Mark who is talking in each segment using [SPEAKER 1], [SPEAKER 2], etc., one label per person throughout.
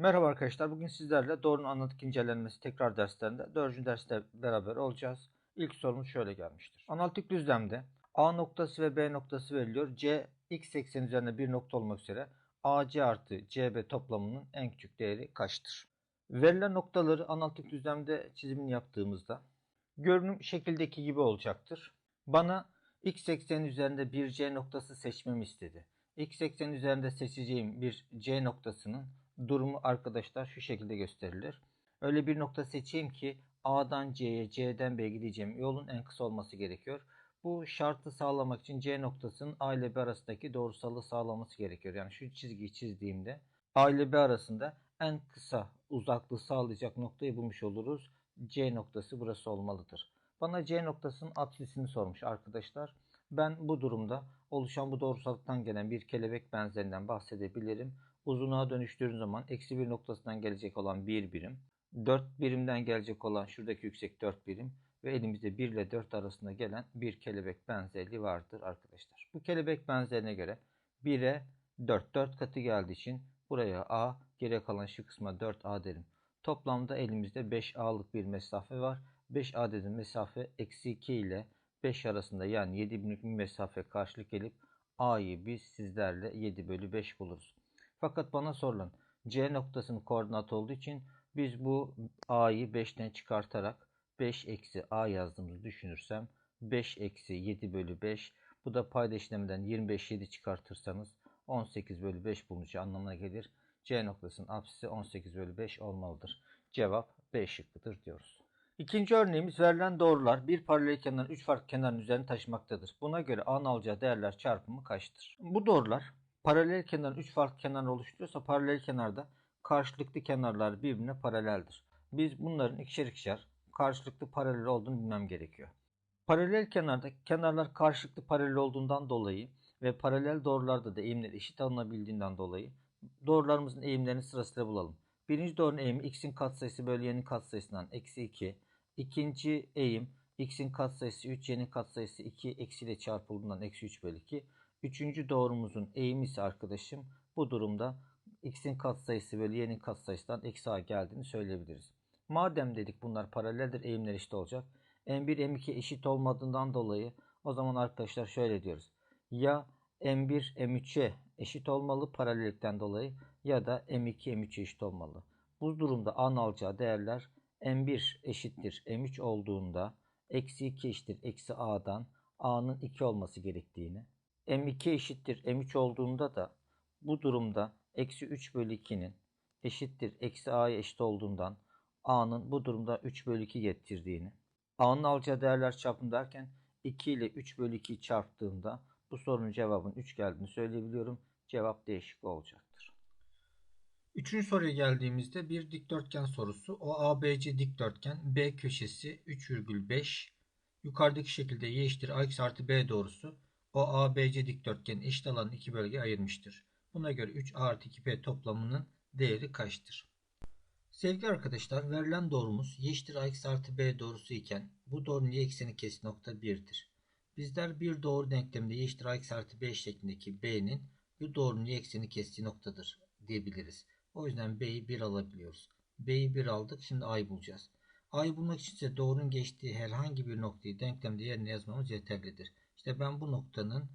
[SPEAKER 1] Merhaba arkadaşlar. Bugün sizlerle doğrunun analitik incelenmesi tekrar derslerinde 4. derste beraber olacağız. İlk sorumuz şöyle gelmiştir. Analitik düzlemde A noktası ve B noktası veriliyor. C x eksen üzerinde bir nokta olmak üzere AC artı CB toplamının en küçük değeri kaçtır? Verilen noktaları analitik düzlemde çizimini yaptığımızda görünüm şekildeki gibi olacaktır. Bana x eksen üzerinde bir C noktası seçmemi istedi. X eksen üzerinde seçeceğim bir C noktasının durumu arkadaşlar şu şekilde gösterilir. Öyle bir nokta seçeyim ki A'dan C'ye, C'den B'ye gideceğim yolun en kısa olması gerekiyor. Bu şartı sağlamak için C noktasının A ile B arasındaki doğrusallığı sağlaması gerekiyor. Yani şu çizgiyi çizdiğimde A ile B arasında en kısa uzaklığı sağlayacak noktayı bulmuş oluruz. C noktası burası olmalıdır. Bana C noktasının apsisini sormuş arkadaşlar. Ben bu durumda oluşan bu doğrusallıktan gelen bir kelebek benzerinden bahsedebilirim. Uzunluğa dönüştürdüğüm zaman eksi bir noktasından gelecek olan bir birim, 4 birimden gelecek olan şuradaki yüksek 4 birim ve elimizde 1 ile 4 arasında gelen bir kelebek benzerliği vardır arkadaşlar. Bu kelebek benzerine göre 1'e 4, 4 katı geldiği için buraya A, geriye kalan şu kısma 4A derim. Toplamda elimizde 5A'lık bir mesafe var. 5A dediğim mesafe eksi 2 ile 5 arasında yani 7 binlik bir mesafe karşılık gelip A'yı biz sizlerle 7 bölü 5 buluruz. Fakat bana sorulan C noktasının koordinatı olduğu için biz bu A'yı 5'ten çıkartarak 5 eksi A yazdığımızı düşünürsem 5 eksi 7 bölü 5 bu da payda işleminden 25 7 çıkartırsanız 18 bölü 5 bulunacağı anlamına gelir. C noktasının apsisi 18 bölü 5 olmalıdır. Cevap B şıkkıdır diyoruz. İkinci örneğimiz verilen doğrular bir paralel kenarın 3 farklı kenarın üzerine taşımaktadır. Buna göre A'nın alacağı değerler çarpımı kaçtır? Bu doğrular paralel kenarın 3 farklı kenar oluşturuyorsa paralel kenarda karşılıklı kenarlar birbirine paraleldir. Biz bunların ikişer ikişer karşılıklı paralel olduğunu bilmem gerekiyor. Paralel kenarda kenarlar karşılıklı paralel olduğundan dolayı ve paralel doğrularda da eğimler eşit alınabildiğinden dolayı doğrularımızın eğimlerini sırasıyla bulalım. Birinci doğrunun eğimi x'in katsayısı bölü y'nin katsayısından eksi 2. İkinci eğim x'in katsayısı 3, y'nin katsayısı 2 eksi ile çarpıldığından eksi 3 bölü 2. Üçüncü doğrumuzun eğimi ise arkadaşım bu durumda x'in katsayısı bölü y'nin katsayısından eksi a geldiğini söyleyebiliriz. Madem dedik bunlar paraleldir eğimler eşit olacak. M1 M2 eşit olmadığından dolayı o zaman arkadaşlar şöyle diyoruz. Ya M1 M3'e eşit olmalı paralellikten dolayı ya da M2 M3'e eşit olmalı. Bu durumda A'nın alacağı değerler M1 eşittir M3 olduğunda eksi 2 eşittir eksi A'dan A'nın 2 olması gerektiğini M2 eşittir M3 olduğunda da bu durumda eksi 3 bölü 2'nin eşittir eksi A'ya eşit olduğundan A'nın bu durumda 3 bölü 2 getirdiğini A'nın alacağı değerler çarpım derken 2 ile 3 bölü 2'yi çarptığımda bu sorunun cevabının 3 geldiğini söyleyebiliyorum. Cevap değişik olacaktır. Üçüncü soruya geldiğimizde bir dikdörtgen sorusu. O ABC dikdörtgen B köşesi 3,5 yukarıdaki şekilde y eşittir x artı b doğrusu o ABC dikdörtgenin eşit alanı iki bölgeye ayırmıştır. Buna göre 3 a artı 2b toplamının değeri kaçtır? Sevgili arkadaşlar verilen doğrumuz y eşittir x artı b doğrusu iken bu doğrunun y ekseni kesin nokta 1'dir. Bizler bir doğru denklemde y eşittir x artı b şeklindeki b'nin bu doğrunun y ekseni kestiği noktadır diyebiliriz. O yüzden b'yi 1 alabiliyoruz. b'yi 1 aldık şimdi a'yı bulacağız. a'yı bulmak için ise doğrunun geçtiği herhangi bir noktayı denklemde yerine yazmamız yeterlidir. İşte ben bu noktanın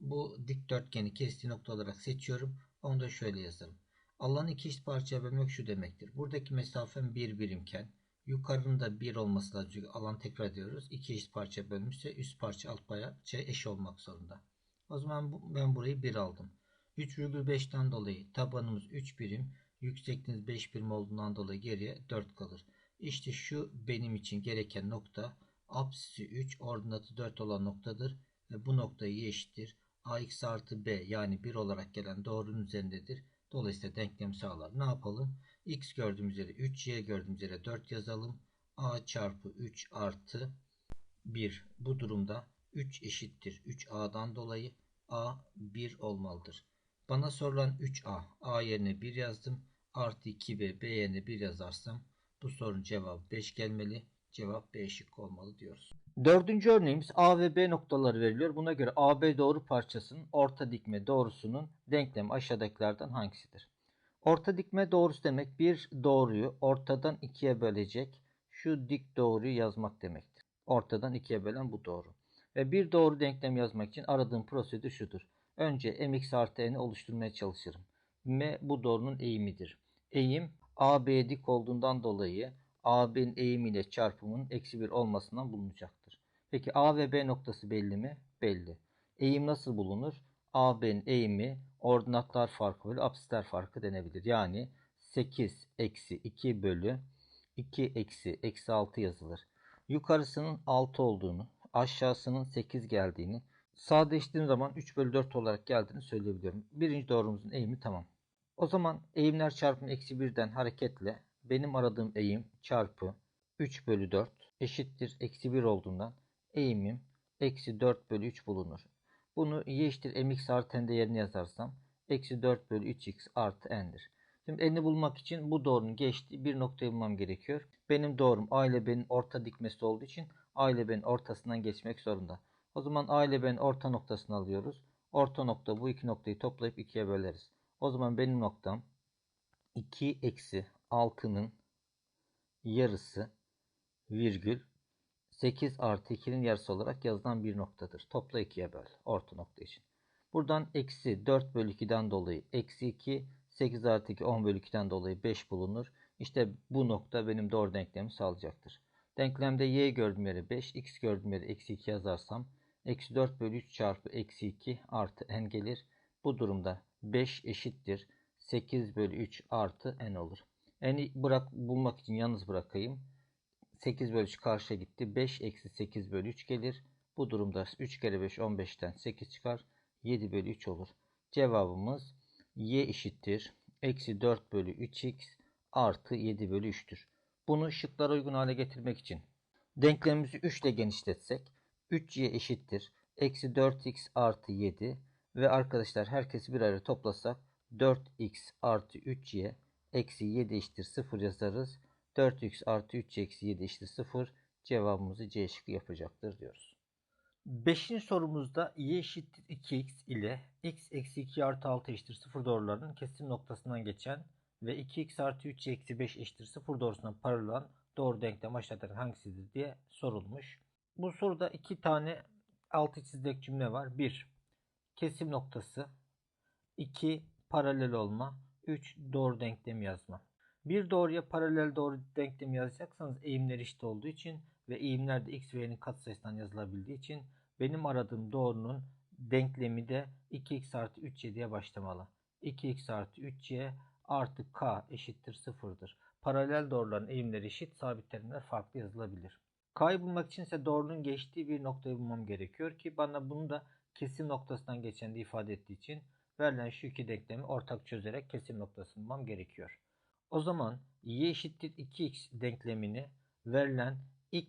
[SPEAKER 1] bu dikdörtgeni kestiği nokta olarak seçiyorum. Onu da şöyle yazalım. Alanı iki eşit parçaya bölmek şu demektir. Buradaki mesafem bir birimken yukarının da bir olması lazım. Çünkü alan tekrar ediyoruz. İki eşit parça bölmüşse üst parça alt parça eş olmak zorunda. O zaman bu, ben burayı 1 aldım. 3,5'ten dolayı tabanımız 3 birim, yüksekliğiniz 5 birim olduğundan dolayı geriye 4 kalır. İşte şu benim için gereken nokta apsisi 3 ordinatı 4 olan noktadır bu noktayı y eşittir. ax artı b yani 1 olarak gelen doğrunun üzerindedir. Dolayısıyla denklem sağlar. Ne yapalım? x gördüğümüz yere 3, y gördüğümüz yere 4 yazalım. a çarpı 3 artı 1. Bu durumda 3 eşittir 3a'dan dolayı a 1 olmalıdır. Bana sorulan 3a. a yerine 1 yazdım. Artı 2b b yerine 1 yazarsam bu sorunun cevabı 5 gelmeli. Cevap B şıkkı olmalı diyoruz. Dördüncü örneğimiz A ve B noktaları veriliyor. Buna göre AB doğru parçasının orta dikme doğrusunun denklemi aşağıdakilerden hangisidir? Orta dikme doğrusu demek bir doğruyu ortadan ikiye bölecek şu dik doğruyu yazmak demektir. Ortadan ikiye bölen bu doğru. Ve bir doğru denklem yazmak için aradığım prosedür şudur. Önce mx artı n'i oluşturmaya çalışırım. M bu doğrunun eğimidir. Eğim AB dik olduğundan dolayı AB'nin eğimiyle çarpımının eksi 1 olmasından bulunacaktır. Peki A ve B noktası belli mi? Belli. Eğim nasıl bulunur? AB'nin eğimi ordinatlar farkı bölü apsisler farkı denebilir. Yani 8 eksi 2 bölü 2 eksi eksi 6 yazılır. Yukarısının 6 olduğunu, aşağısının 8 geldiğini, sadeleştirdiğim zaman 3 bölü 4 olarak geldiğini söyleyebiliyorum. Birinci doğrumuzun eğimi tamam. O zaman eğimler çarpımı eksi 1'den hareketle benim aradığım eğim çarpı 3 bölü 4 eşittir eksi 1 olduğundan eğimim eksi 4 bölü 3 bulunur. Bunu y eşittir mx artı n değerini yazarsam eksi 4 bölü 3x artı n'dir. Şimdi n'ini bulmak için bu doğrunun geçtiği bir noktayı bulmam gerekiyor. Benim doğrum a ile b'nin orta dikmesi olduğu için a ile b'nin ortasından geçmek zorunda. O zaman a ile b'nin orta noktasını alıyoruz. Orta nokta bu iki noktayı toplayıp ikiye böleriz. O zaman benim noktam 2 eksi 6'nın yarısı virgül 8 artı 2'nin yarısı olarak yazılan bir noktadır. Topla 2'ye böl. Orta nokta için. Buradan eksi 4 bölü 2'den dolayı eksi 2 8 artı 2 10 bölü 2'den dolayı 5 bulunur. İşte bu nokta benim doğru denklemi sağlayacaktır. Denklemde y gördüğüm yere 5, x gördüğüm yere eksi 2 yazarsam eksi 4 bölü 3 çarpı eksi 2 artı n gelir. Bu durumda 5 eşittir 8 bölü 3 artı n olur. N'i bırak, bulmak için yalnız bırakayım. 8 bölü 3 karşıya gitti. 5 eksi 8 bölü 3 gelir. Bu durumda 3 kere 5 15'ten 8 çıkar. 7 bölü 3 olur. Cevabımız y eşittir. Eksi 4 bölü 3x artı 7 bölü 3'tür. Bunu şıklara uygun hale getirmek için denklemimizi 3 ile genişletsek 3y eşittir. Eksi 4x artı 7 ve arkadaşlar herkesi bir araya toplasak 4x artı 3y eksi 7 eşittir 0 yazarız. 4x artı 3 eksi 7 eşittir 0 cevabımızı C şıkkı yapacaktır diyoruz. Beşinci sorumuzda y eşittir 2x ile x eksi 2 artı 6 eşittir 0 doğrularının kesim noktasından geçen ve 2x artı 3 eksi 5 eşittir 0 doğrusundan paralel olan doğru denklem aşağıdakilerden hangisidir diye sorulmuş. Bu soruda iki tane altı çizilek cümle var. 1. Kesim noktası 2. Paralel olma 3. Doğru denklem yazma. Bir doğruya paralel doğru denklem yazacaksanız eğimler eşit olduğu için ve eğimler de x ve y'nin katsayısından yazılabildiği için benim aradığım doğrunun denklemi de 2x artı 3y diye başlamalı. 2x artı 3y artı k eşittir 0'dır. Paralel doğruların eğimleri eşit, sabit terimler farklı yazılabilir. K'yı bulmak için ise doğrunun geçtiği bir noktayı bulmam gerekiyor ki bana bunu da kesim noktasından geçen de ifade ettiği için verilen şu iki denklemi ortak çözerek kesim noktasını bulmam gerekiyor. O zaman y eşittir 2x denklemini verilen x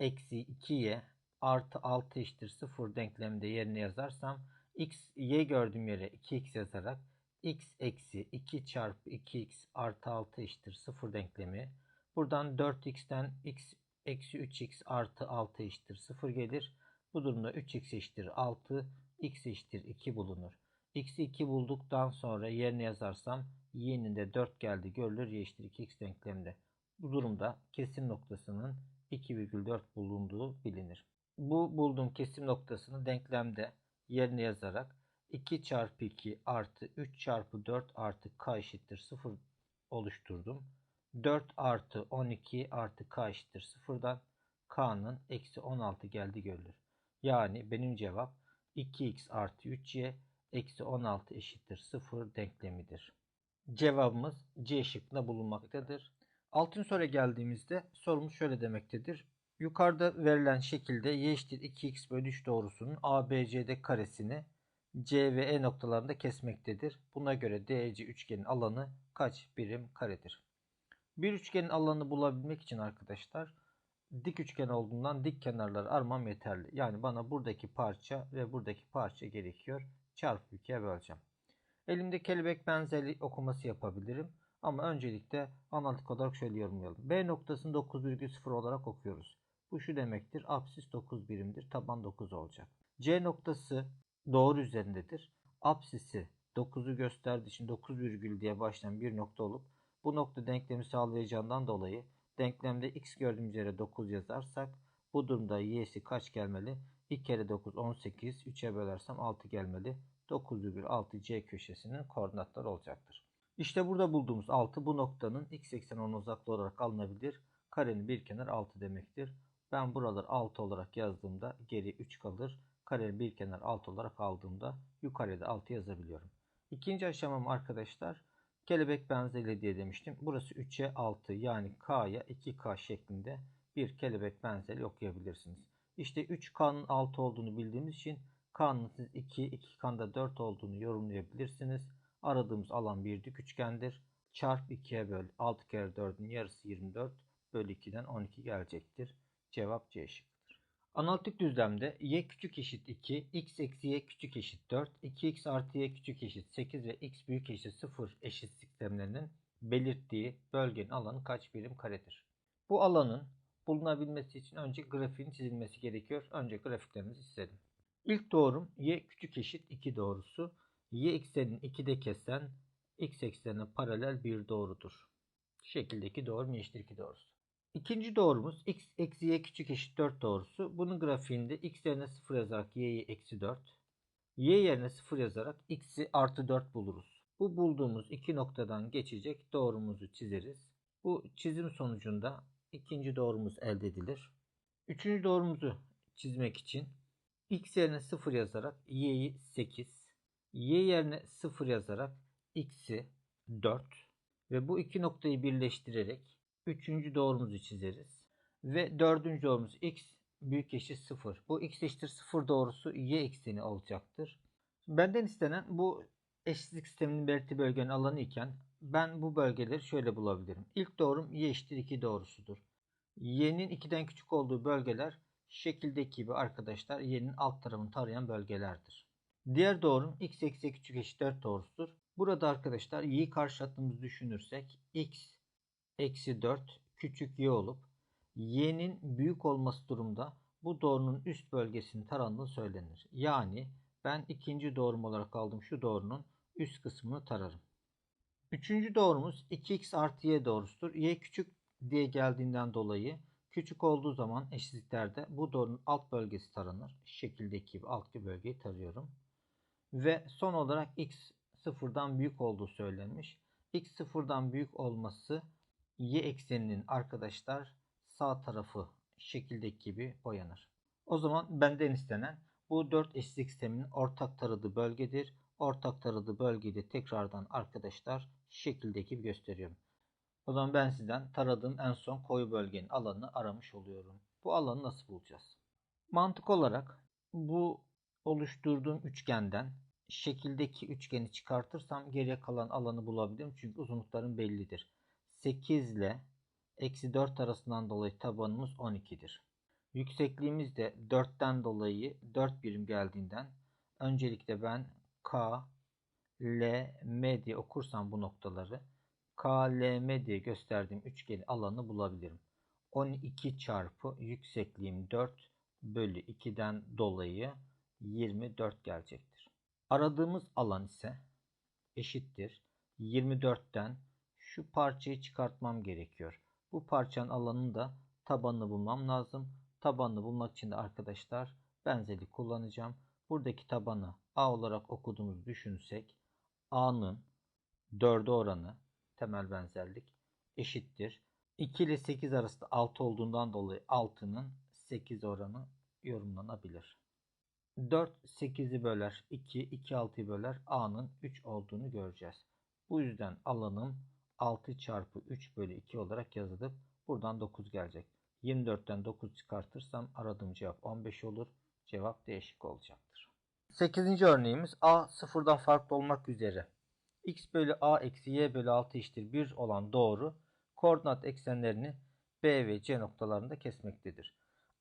[SPEAKER 1] eksi 2y artı 6 eşittir 0 denkleminde yerine yazarsam x y gördüğüm yere 2x yazarak x eksi 2 çarpı 2x artı 6 eşittir 0 denklemi buradan 4x'ten x eksi 3x artı 6 eşittir 0 gelir. Bu durumda 3x eşittir 6 x eşittir 2 bulunur. x'i 2 bulduktan sonra yerine yazarsam y'nin de 4 geldi görülür y 2x denklemde. Bu durumda kesim noktasının 2,4 bulunduğu bilinir. Bu bulduğum kesim noktasını denklemde yerine yazarak 2 çarpı 2 artı 3 çarpı 4 artı k eşittir 0 oluşturdum. 4 artı 12 artı k eşittir 0'dan k'nın eksi 16 geldi görülür. Yani benim cevap 2x artı 3y eksi 16 eşittir 0 denklemidir. Cevabımız C şıkkında bulunmaktadır. Altın soruya geldiğimizde sorumuz şöyle demektedir. Yukarıda verilen şekilde y eşittir 2x bölü 3 doğrusunun ABCD karesini C ve E noktalarında kesmektedir. Buna göre DC üçgenin alanı kaç birim karedir? Bir üçgenin alanını bulabilmek için arkadaşlar dik üçgen olduğundan dik kenarları aramam yeterli. Yani bana buradaki parça ve buradaki parça gerekiyor. Çarpı 2'ye böleceğim. Elimde kelebek benzeri okuması yapabilirim. Ama öncelikle analitik olarak şöyle yorumlayalım. B noktasını 9,0 olarak okuyoruz. Bu şu demektir. Apsis 9 birimdir. Taban 9 olacak. C noktası doğru üzerindedir. Apsisi 9'u gösterdiği için 9 virgül diye başlayan bir nokta olup bu nokta denklemi sağlayacağından dolayı denklemde x gördüğümüz yere 9 yazarsak bu durumda y'si kaç gelmeli? 2 kere 9 18. 3'e bölersem 6 gelmeli. 9,6 C köşesinin koordinatları olacaktır. İşte burada bulduğumuz 6 bu noktanın x ekseninin uzaklığı olarak alınabilir. Karenin bir kenar 6 demektir. Ben buraları 6 olarak yazdığımda geri 3 kalır. Karenin bir kenar 6 olarak aldığımda yukarıda 6 yazabiliyorum. İkinci aşamam arkadaşlar kelebek benzeri diye demiştim. Burası 3'e 6 yani K'ya 2K şeklinde bir kelebek benzeri okuyabilirsiniz. İşte 3K'nın 6 olduğunu bildiğimiz için K'nın siz 2, 2K'nın da 4 olduğunu yorumlayabilirsiniz. Aradığımız alan bir dik üçgendir. Çarp 2'ye böl 6 kere 4'ün yarısı 24 bölü 2'den 12 gelecektir. Cevap C şıkkıdır. Analitik düzlemde y küçük eşit 2, x eksi y küçük eşit 4, 2x artı y küçük eşit 8 ve x büyük eşit 0 eşit sistemlerinin belirttiği bölgenin alanı kaç birim karedir? Bu alanın bulunabilmesi için önce grafiğin çizilmesi gerekiyor. Önce grafiklerimizi çizelim. İlk doğrum y küçük eşit 2 doğrusu. y eksenini 2'de kesen x eksenine paralel bir doğrudur. Şekildeki doğru y eşittir 2 doğrusu. İkinci doğrumuz x eksi y küçük eşit 4 doğrusu. Bunun grafiğinde x yerine 0 yazarak y'yi eksi 4. y yerine 0 yazarak x'i artı 4 buluruz. Bu bulduğumuz iki noktadan geçecek doğrumuzu çizeriz. Bu çizim sonucunda ikinci doğrumuz elde edilir. Üçüncü doğrumuzu çizmek için x yerine 0 yazarak y'yi 8, y yerine 0 yazarak x'i 4 ve bu iki noktayı birleştirerek üçüncü doğrumuzu çizeriz. Ve dördüncü doğrumuz x büyük eşit 0. Bu x eşittir 0 doğrusu y ekseni olacaktır. Benden istenen bu eşitlik sisteminin belirttiği bölgenin alanı iken ben bu bölgeleri şöyle bulabilirim. İlk doğrum y eşittir 2 doğrusudur. y'nin 2'den küçük olduğu bölgeler şekildeki gibi arkadaşlar y'nin alt tarafını tarayan bölgelerdir. Diğer doğrum x eksi küçük eşit 4 doğrusudur. Burada arkadaşlar y'yi karşılattığımızı düşünürsek x eksi 4 küçük y olup y'nin büyük olması durumda bu doğrunun üst bölgesini tarandığı söylenir. Yani ben ikinci doğrum olarak aldım şu doğrunun üst kısmını tararım. Üçüncü doğrumuz 2x artı y doğrusudur. y küçük diye geldiğinden dolayı küçük olduğu zaman eşitliklerde bu doğrunun alt bölgesi taranır. Şekildeki gibi alt bölgeyi tarıyorum. Ve son olarak x sıfırdan büyük olduğu söylenmiş. x sıfırdan büyük olması y ekseninin arkadaşlar sağ tarafı şekildeki gibi boyanır. O zaman benden istenen bu 4 eşitlik sisteminin ortak taradığı bölgedir. Ortak taradığı bölgeyi de tekrardan arkadaşlar şekildeki gibi gösteriyorum. O zaman ben sizden taradığım en son koyu bölgenin alanını aramış oluyorum. Bu alanı nasıl bulacağız? Mantık olarak bu oluşturduğum üçgenden şekildeki üçgeni çıkartırsam geriye kalan alanı bulabilirim. Çünkü uzunluklarım bellidir. 8 ile eksi 4 arasından dolayı tabanımız 12'dir. Yüksekliğimiz de 4'ten dolayı 4 birim geldiğinden öncelikle ben K, L, M diye okursam bu noktaları K, L, M diye gösterdiğim üçgeni alanı bulabilirim. 12 çarpı yüksekliğim 4 bölü 2'den dolayı 24 gelecektir. Aradığımız alan ise eşittir. 24'ten şu parçayı çıkartmam gerekiyor. Bu parçanın alanını da tabanını bulmam lazım. Tabanını bulmak için de arkadaşlar benzerlik kullanacağım. Buradaki tabanı A olarak okuduğumuzu düşünsek A'nın 4'e oranı temel benzerlik eşittir. 2 ile 8 arasında 6 olduğundan dolayı 6'nın 8 oranı yorumlanabilir. 4 8'i böler 2, 2 6'yı böler A'nın 3 olduğunu göreceğiz. Bu yüzden alanım 6 çarpı 3 bölü 2 olarak yazılıp buradan 9 gelecek. 24'ten 9 çıkartırsam aradığım cevap 15 olur. Cevap değişik olacaktır. 8. örneğimiz A sıfırdan farklı olmak üzere x bölü a eksi y bölü 6 eşittir 1 olan doğru koordinat eksenlerini B ve C noktalarında kesmektedir.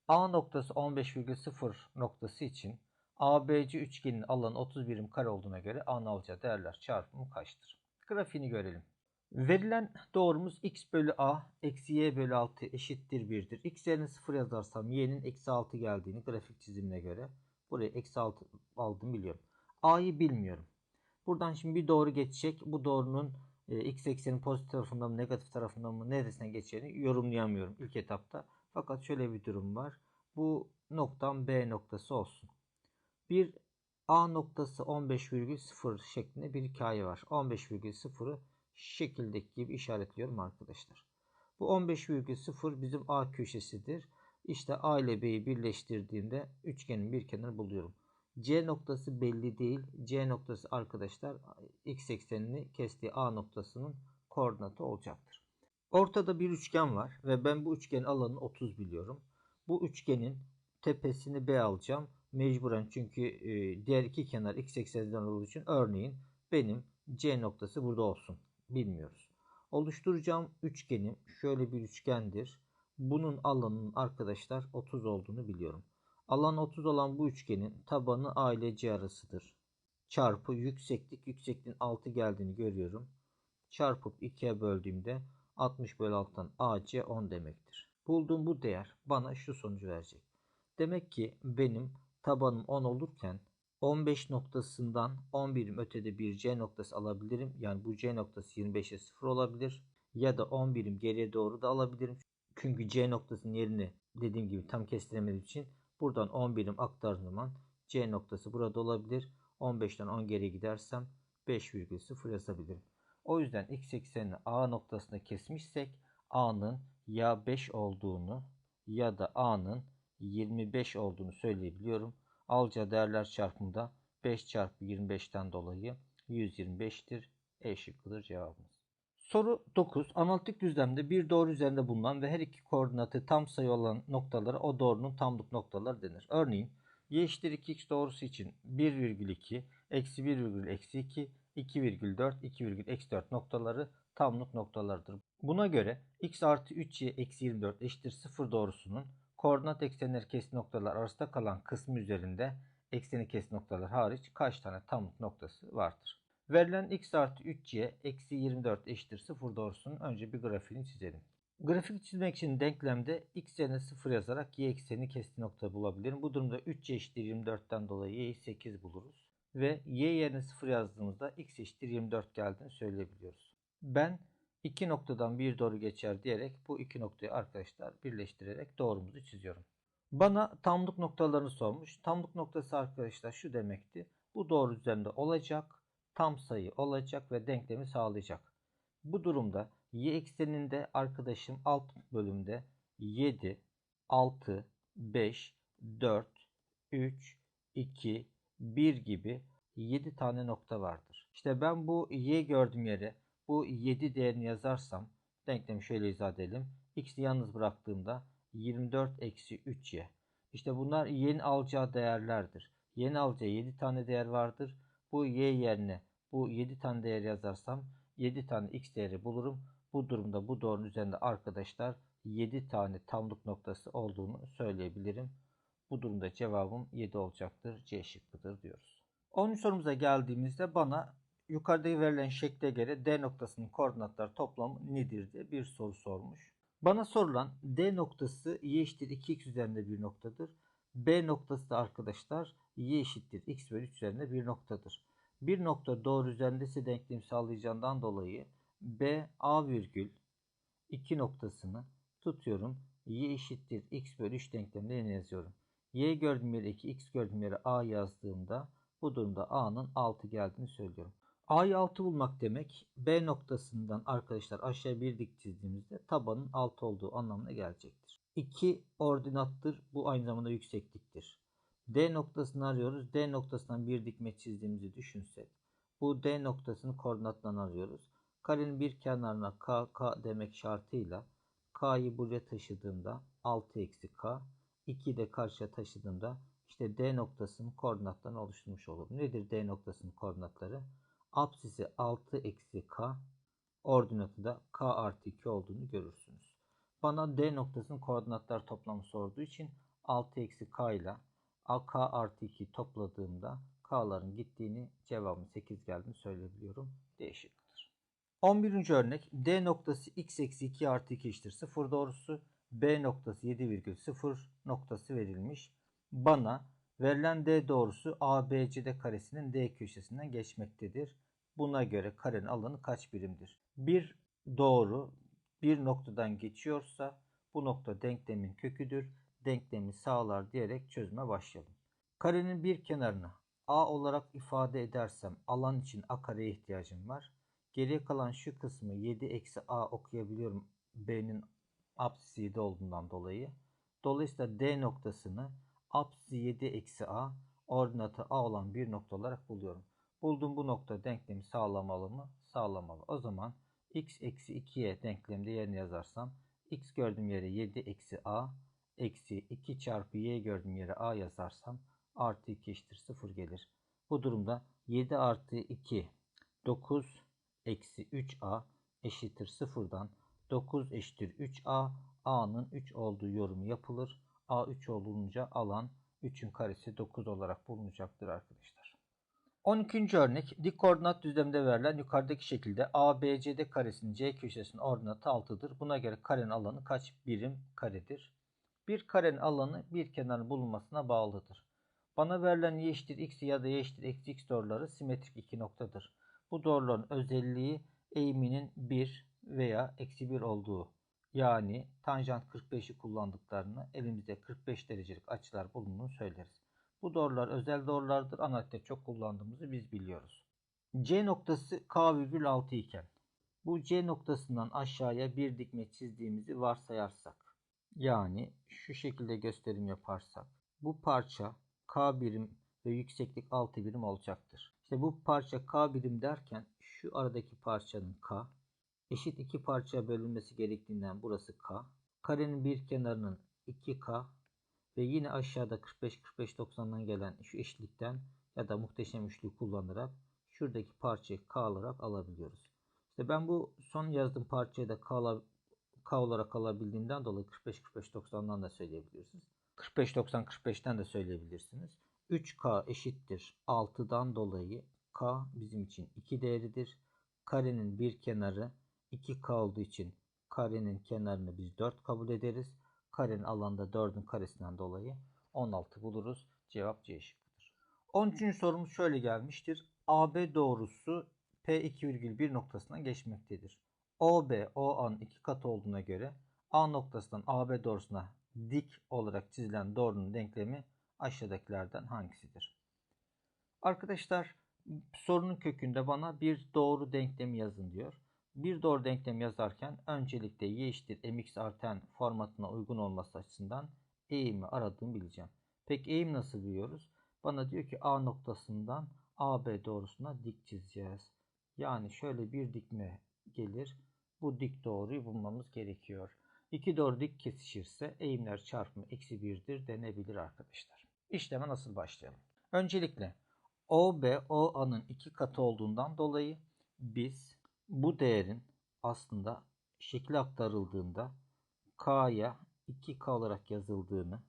[SPEAKER 1] A noktası 15,0 noktası için ABC üçgenin alanı 30 birim kare olduğuna göre A'nın alacağı değerler çarpımı kaçtır? Grafiğini görelim. Verilen doğrumuz x bölü a eksi y bölü 6 eşittir 1'dir. x yerine 0 yazarsam y'nin eksi 6 geldiğini grafik çizimine göre buraya eksi 6 aldım biliyorum. a'yı bilmiyorum. Buradan şimdi bir doğru geçecek. Bu doğrunun e, x eksenin pozitif tarafından mı negatif tarafından mı neresine geçeceğini yorumlayamıyorum ilk etapta. Fakat şöyle bir durum var. Bu noktam B noktası olsun. Bir A noktası 15,0 şeklinde bir hikaye var. 15,0'ı şekildeki gibi işaretliyorum arkadaşlar. Bu 15,0 bizim A köşesidir. İşte A ile B'yi birleştirdiğimde üçgenin bir kenarını buluyorum. C noktası belli değil. C noktası arkadaşlar x eksenini kestiği A noktasının koordinatı olacaktır. Ortada bir üçgen var ve ben bu üçgenin alanını 30 biliyorum. Bu üçgenin tepesini B alacağım. Mecburen çünkü e, diğer iki kenar x ekseninden olduğu için örneğin benim C noktası burada olsun. Bilmiyoruz. Oluşturacağım üçgenim şöyle bir üçgendir. Bunun alanının arkadaşlar 30 olduğunu biliyorum. Alan 30 olan bu üçgenin tabanı A ile C arasıdır. Çarpı yükseklik. Yüksekliğin 6 geldiğini görüyorum. Çarpıp 2'ye böldüğümde 60 bölü 6'dan AC 10 demektir. Bulduğum bu değer bana şu sonucu verecek. Demek ki benim tabanım 10 olurken 15 noktasından 10 birim ötede bir C noktası alabilirim. Yani bu C noktası 25'e 0 olabilir. Ya da 10 birim geriye doğru da alabilirim. Çünkü C noktasının yerini dediğim gibi tam kestiremediğim için buradan 10 birim aktardığım zaman C noktası burada olabilir. 15'ten 10 geri gidersem 5,0 yazabilirim. O yüzden x eksenini A noktasında kesmişsek A'nın ya 5 olduğunu ya da A'nın 25 olduğunu söyleyebiliyorum. Alacağı değerler çarpımında 5 çarpı 25'ten dolayı 125'tir. E şıkkıdır cevabımız. Soru 9. Analitik düzlemde bir doğru üzerinde bulunan ve her iki koordinatı tam sayı olan noktalara o doğrunun tamlık noktaları denir. Örneğin y eşittir 2x doğrusu için 1,2, eksi 1, eksi 2, 2,4, 2, eksi 4 noktaları tamlık noktalardır. Buna göre x artı 3y eksi 24 eşittir 0 doğrusunun koordinat eksenleri kesin noktalar arasında kalan kısmı üzerinde ekseni kesin noktalar hariç kaç tane tamlık noktası vardır? Verilen x artı 3y eksi 24 eşittir 0 doğrusunun önce bir grafiğini çizelim. Grafik çizmek için denklemde x yerine 0 yazarak y eksenini kestiği nokta bulabilirim. Bu durumda 3y eşittir 24'ten dolayı y'yi 8 buluruz. Ve y yerine 0 yazdığımızda x eşittir 24 geldiğini söyleyebiliyoruz. Ben iki noktadan bir doğru geçer diyerek bu iki noktayı arkadaşlar birleştirerek doğrumuzu çiziyorum. Bana tamlık noktalarını sormuş. Tamlık noktası arkadaşlar şu demekti. Bu doğru üzerinde olacak, tam sayı olacak ve denklemi sağlayacak. Bu durumda y ekseninde arkadaşım alt bölümde 7, 6, 5, 4, 3, 2, 1 gibi 7 tane nokta vardır. İşte ben bu y gördüğüm yere bu 7 değerini yazarsam denklemi şöyle izah edelim. x'i yalnız bıraktığımda 24 eksi 3y. İşte bunlar y'nin alacağı değerlerdir. Y'nin alacağı 7 tane değer vardır. Bu y yerine bu 7 tane değer yazarsam 7 tane x değeri bulurum. Bu durumda bu doğrunun üzerinde arkadaşlar 7 tane tamlık noktası olduğunu söyleyebilirim. Bu durumda cevabım 7 olacaktır. C şıkkıdır diyoruz. 10. sorumuza geldiğimizde bana yukarıda verilen şekle göre D noktasının koordinatları toplamı nedir diye bir soru sormuş. Bana sorulan D noktası y eşittir 2x üzerinde bir noktadır. B noktası da arkadaşlar y eşittir x bölü 3 üzerinde bir noktadır. Bir nokta doğru üzerindeyse denklem sağlayacağından dolayı B A virgül 2 noktasını tutuyorum. Y eşittir x bölü 3 denkleminde yerine yazıyorum. Y gördüğüm yere 2, x gördüğüm yere A yazdığımda bu durumda A'nın 6 geldiğini söylüyorum. A'yı 6 bulmak demek B noktasından arkadaşlar aşağı bir dik çizdiğimizde tabanın 6 olduğu anlamına gelecektir. 2 ordinattır. Bu aynı zamanda yüksekliktir. D noktasını arıyoruz. D noktasından bir dikme çizdiğimizi düşünsek. Bu D noktasını koordinattan arıyoruz. Karenin bir kenarına K, K demek şartıyla K'yı buraya taşıdığımda 6 eksi K. 2'yi de karşıya taşıdığımda işte D noktasının koordinatlarını oluşturmuş olur. Nedir D noktasının koordinatları? Apsisi 6 eksi K. Ordinatı da K artı 2 olduğunu görürsünüz. Bana D noktasının koordinatlar toplamı sorduğu için 6 eksi K ile AK artı 2 topladığımda K'ların gittiğini cevabın 8 geldiğini söyleyebiliyorum. D şıkkıdır. 11. örnek D noktası x eksi 2 artı 2 eşittir 0 doğrusu. B noktası 7,0 noktası verilmiş. Bana Verilen D doğrusu ABCD karesinin D köşesinden geçmektedir. Buna göre karenin alanı kaç birimdir? Bir doğru bir noktadan geçiyorsa bu nokta denklemin köküdür. Denklemi sağlar diyerek çözüme başlayalım. Karenin bir kenarını A olarak ifade edersem alan için A kareye ihtiyacım var. Geriye kalan şu kısmı 7 eksi A okuyabiliyorum. B'nin apsisi 7 olduğundan dolayı. Dolayısıyla D noktasını apsisi 7 eksi A ordinatı A olan bir nokta olarak buluyorum. Bulduğum bu nokta denklemi sağlamalı mı? Sağlamalı. O zaman x eksi 2'ye denklemde yerine yazarsam x gördüğüm yere 7 eksi a eksi 2 çarpı y gördüğüm yere a yazarsam artı 2 eşittir 0 gelir. Bu durumda 7 artı 2 9 eksi 3a eşittir 0'dan 9 eşittir 3a a'nın 3 olduğu yorumu yapılır. a 3 olunca alan 3'ün karesi 9 olarak bulunacaktır arkadaşlar. 12. örnek dik koordinat düzleminde verilen yukarıdaki şekilde ABCD karesinin C köşesinin ordinatı 6'dır. Buna göre karenin alanı kaç birim karedir? Bir karenin alanı bir kenarın bulunmasına bağlıdır. Bana verilen y eşittir x ya da y eşittir eksi x doğruları simetrik iki noktadır. Bu doğruların özelliği eğiminin 1 veya eksi 1 olduğu. Yani tanjant 45'i kullandıklarını elimizde 45 derecelik açılar bulunduğunu söyleriz. Bu doğrular özel doğrulardır. Analitikte çok kullandığımızı biz biliyoruz. C noktası K virgül 6 iken bu C noktasından aşağıya bir dikme çizdiğimizi varsayarsak yani şu şekilde gösterim yaparsak bu parça K birim ve yükseklik 6 birim olacaktır. İşte bu parça K birim derken şu aradaki parçanın K eşit iki parçaya bölünmesi gerektiğinden burası K. Karenin bir kenarının 2K ve yine aşağıda 45-45-90'dan gelen şu eşitlikten ya da muhteşem üçlüyü kullanarak şuradaki parçayı K olarak alabiliyoruz. İşte ben bu son yazdığım parçayı da K, K olarak alabildiğimden dolayı 45-45-90'dan da söyleyebilirsiniz. 45-90-45'ten de söyleyebilirsiniz. 3K eşittir 6'dan dolayı K bizim için 2 değeridir. Karenin bir kenarı 2K olduğu için karenin kenarını biz 4 kabul ederiz. Karenin alanda 4'ün karesinden dolayı 16 buluruz. Cevap C şıkkıdır. 13. sorumuz şöyle gelmiştir. AB doğrusu P2,1 noktasına geçmektedir. OB, OA'nın iki katı olduğuna göre A noktasından AB doğrusuna dik olarak çizilen doğrunun denklemi aşağıdakilerden hangisidir? Arkadaşlar sorunun kökünde bana bir doğru denklemi yazın diyor. Bir doğru denklem yazarken öncelikle y eşittir mx artan formatına uygun olması açısından eğimi aradığımı bileceğim. Peki eğim nasıl biliyoruz? Bana diyor ki A noktasından AB doğrusuna dik çizeceğiz. Yani şöyle bir dikme gelir. Bu dik doğruyu bulmamız gerekiyor. İki doğru dik kesişirse eğimler çarpımı eksi 1'dir denebilir arkadaşlar. İşleme nasıl başlayalım? Öncelikle OB OA'nın iki katı olduğundan dolayı biz bu değerin aslında şekil aktarıldığında K'ya 2K olarak yazıldığını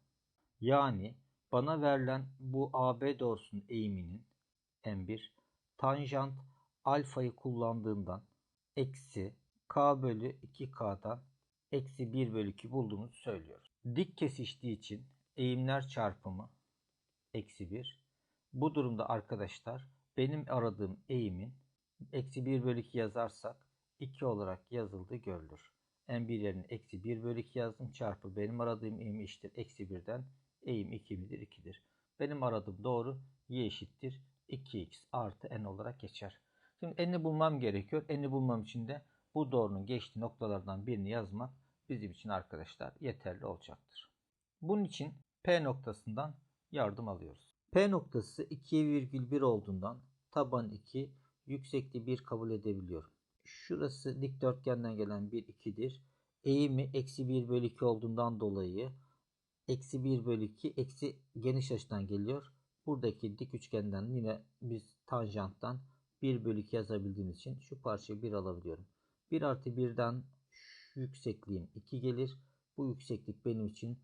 [SPEAKER 1] yani bana verilen bu AB doğrusunun eğiminin M1 tanjant alfayı kullandığından eksi K bölü 2K'dan eksi 1 bölü 2 bulduğumuzu söylüyoruz. Dik kesiştiği için eğimler çarpımı eksi 1. Bu durumda arkadaşlar benim aradığım eğimin eksi 1 bölü 2 yazarsak 2 olarak yazıldığı görülür. En bir yerine eksi 1 bölü 2 yazdım çarpı benim aradığım eğim eşittir eksi 1'den eğim 2 midir 2'dir. Benim aradığım doğru y eşittir 2x artı n olarak geçer. Şimdi n'i bulmam gerekiyor. N'i bulmam için de bu doğrunun geçtiği noktalardan birini yazmak bizim için arkadaşlar yeterli olacaktır. Bunun için P noktasından yardım alıyoruz. P noktası 2,1 olduğundan taban 2 yüksekliği 1 kabul edebiliyorum. Şurası dikdörtgenden gelen bir 2'dir. Eğimi eksi 1 bölü 2 olduğundan dolayı eksi 1 bölü 2 eksi geniş açıdan geliyor. Buradaki dik üçgenden yine biz tanjanttan 1 bölü 2 yazabildiğimiz için şu parçayı 1 alabiliyorum. 1 artı 1'den şu yüksekliğim 2 gelir. Bu yükseklik benim için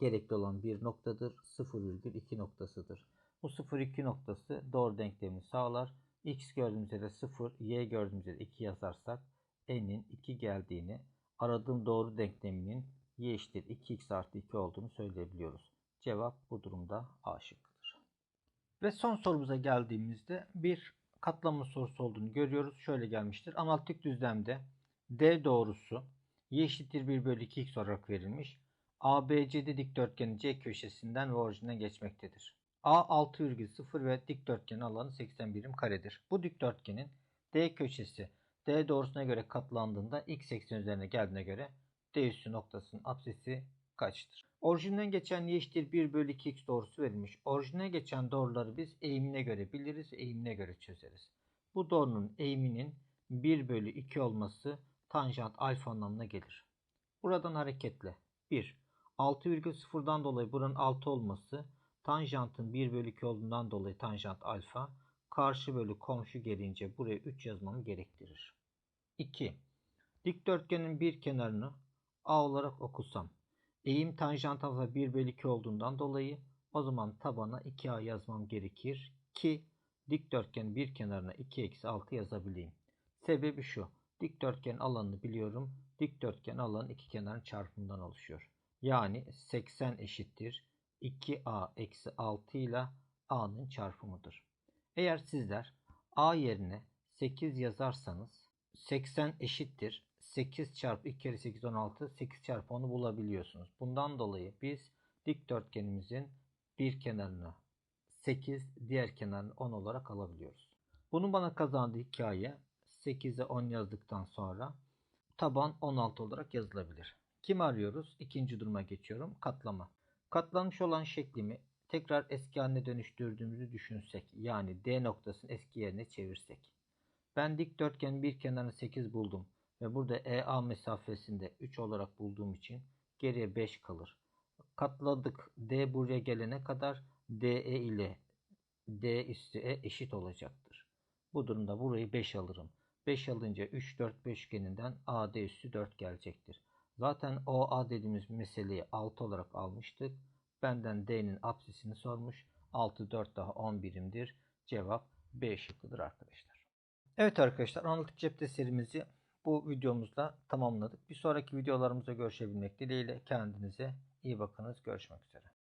[SPEAKER 1] gerekli olan bir noktadır. 0,2 noktasıdır. Bu 0,2 noktası doğru denklemi sağlar. X gördüğümüz yere 0, Y gördüğümüz yere 2 yazarsak n'in 2 geldiğini, aradığım doğru denkleminin y eşittir 2x artı 2 olduğunu söyleyebiliyoruz. Cevap bu durumda A şıkkıdır. Ve son sorumuza geldiğimizde bir katlama sorusu olduğunu görüyoruz. Şöyle gelmiştir. Analitik düzlemde D doğrusu y eşittir 1 bölü 2x olarak verilmiş. ABCD dikdörtgenin C köşesinden ve orijinden geçmektedir. A 6,0 ve dikdörtgenin alanı 80 birim karedir. Bu dikdörtgenin D köşesi D doğrusuna göre katlandığında x eksen üzerine geldiğine göre D üssü noktasının apsisi kaçtır? Orijinden geçen y eşittir 1 bölü 2x doğrusu verilmiş. Orijine geçen doğruları biz eğimine göre biliriz, eğimine göre çözeriz. Bu doğrunun eğiminin 1 bölü 2 olması tanjant alfa anlamına gelir. Buradan hareketle 1. 6,0'dan dolayı buranın 6 olması tanjantın 1 bölü 2 olduğundan dolayı tanjant alfa karşı bölü komşu gelince buraya 3 yazmamı gerektirir. 2. Dikdörtgenin bir kenarını A olarak okusam eğim tanjant alfa 1 bölü 2 olduğundan dolayı o zaman tabana 2A yazmam gerekir ki dikdörtgen bir kenarına 2 eksi 6 yazabileyim. Sebebi şu. Dikdörtgen alanını biliyorum. Dikdörtgen alanı iki kenarın çarpımından oluşuyor. Yani 80 eşittir 2a eksi 6 ile a'nın çarpımıdır. Eğer sizler a yerine 8 yazarsanız 80 eşittir 8 çarpı 2 kere 8 16 8 çarpı 10'u bulabiliyorsunuz. Bundan dolayı biz dikdörtgenimizin bir kenarını 8 diğer kenarını 10 olarak alabiliyoruz. Bunun bana kazandığı hikaye 8'e 10 yazdıktan sonra taban 16 olarak yazılabilir. Kim arıyoruz? İkinci duruma geçiyorum. Katlama. Katlanmış olan şeklimi tekrar eski haline dönüştürdüğümüzü düşünsek. Yani D noktasını eski yerine çevirsek. Ben dikdörtgenin bir kenarını 8 buldum. Ve burada EA mesafesinde 3 olarak bulduğum için geriye 5 kalır. Katladık. D buraya gelene kadar DE ile D üstü E eşit olacaktır. Bu durumda burayı 5 alırım. 5 alınca 3 4 5 üçgeninden AD üssü 4 gelecektir. Zaten OA dediğimiz meseleyi 6 olarak almıştık. Benden D'nin apsisini sormuş. 6 4 daha 10 birimdir. Cevap B şıkkıdır arkadaşlar. Evet arkadaşlar analitik cepte serimizi bu videomuzda tamamladık. Bir sonraki videolarımızda görüşebilmek dileğiyle kendinize iyi bakınız. Görüşmek üzere.